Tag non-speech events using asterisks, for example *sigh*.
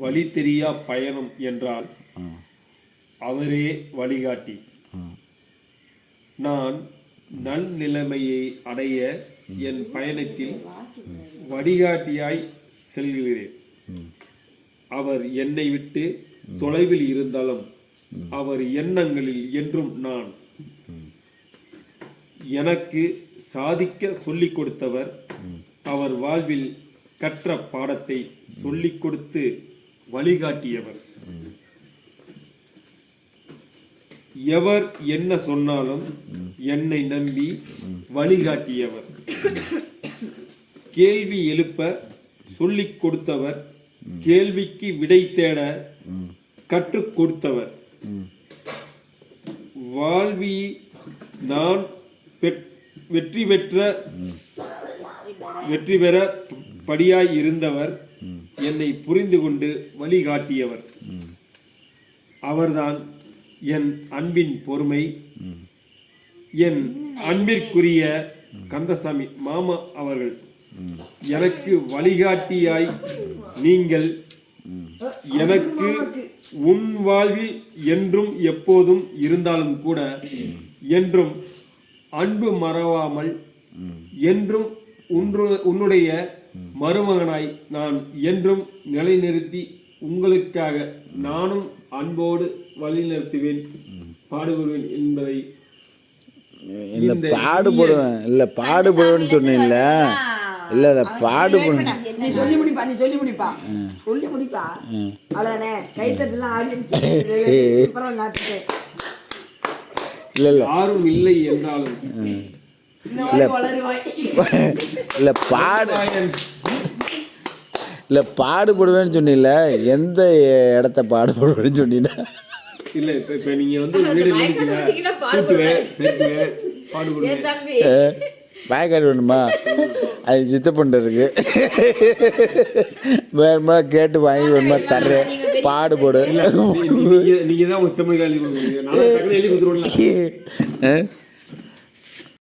வழி தெரியா பயணம் என்றால் அவரே வழிகாட்டி. நான் நல் நிலைமையை அடைய என் பயணத்தில் வழிகாட்டியாய் செல்கிறேன். அவர் என்னை விட்டு தொலைவில் இருந்தாலும் அவர் எண்ணங்களில் என்றும் நான். எனக்கு சாதிக்க சொல்லிக் கொடுத்தவர் அவர் வாழ்வில் கற்ற பாடத்தை சொல்லிக் கொடுத்து வழிகாட்டியவர். எவர் என்ன சொன்னாலும் என்னை நம்பி வழிகாட்டியவர். கேள்வி எழுப்ப சொல்லிக் கொடுத்தவர். கேள்விக்கு விடை தேட கற்றுக் கொடுத்தவர். வாழ்வி நான் வெற்றி பெற்ற வெற்றி பெற படியாய் இருந்தவர் என்னை புரிந்து கொண்டு வழிகாட்டியவர். அவர்தான் என் அன்பின் பொறுமை. என் அன்பிற்குரிய கந்தசாமி மாமா அவர்கள். எனக்கு வழிகாட்டியாய் நீங்கள். எனக்கு உன் வாழ்வில் என்றும் எப்போதும் இருந்தாலும் கூட என்றும் அன்பு மறவாமல் என்றும் உன்று உன்னுடைய மருமகனாய் நான் என்றும் நிலைநிறுத்தி உங்களுக்காக நானும் அன்போடு வழிநிறுத்துவேன் பாடுபடுவேன் என்பதை இல்லை பாடுபடுவேன். இல்லை பாடுபடுவேன்னு சொன்னேன்ல. இல்லை இல்லை பாடுபடு நீ சொல்லி முடிப்பா நீ சொல்லி முடிப்பா. சொல்லி முடிப்பா. அவ்வளோதானே *laughs* அப்புறம் நாட்டுக்கு இல்லை இல்லை. யாரும் இல்லை என்றாலும் வளருவாய் இல்லை. பாடு. இல்லை பாடுபடுவேன்னு சொன்னீல எந்த இடத்த பாடுபடுவேன்னு சொன்னீங்க? இல்ல இப்ப இப்ப நீங்க வந்து வீடு இருந்துச்சுங்க கூட்டுவேன் பெருக்குவேன் பாடுபடுவேன். பாய்க்காடு வேணுமா அது சித்தப்பண்டு இருக்கு. வேறுமா கேட்டு வாங்கி வேணுமா தர்றேன். பாடுபடு. இல்ல தான் உத்தம எழுதி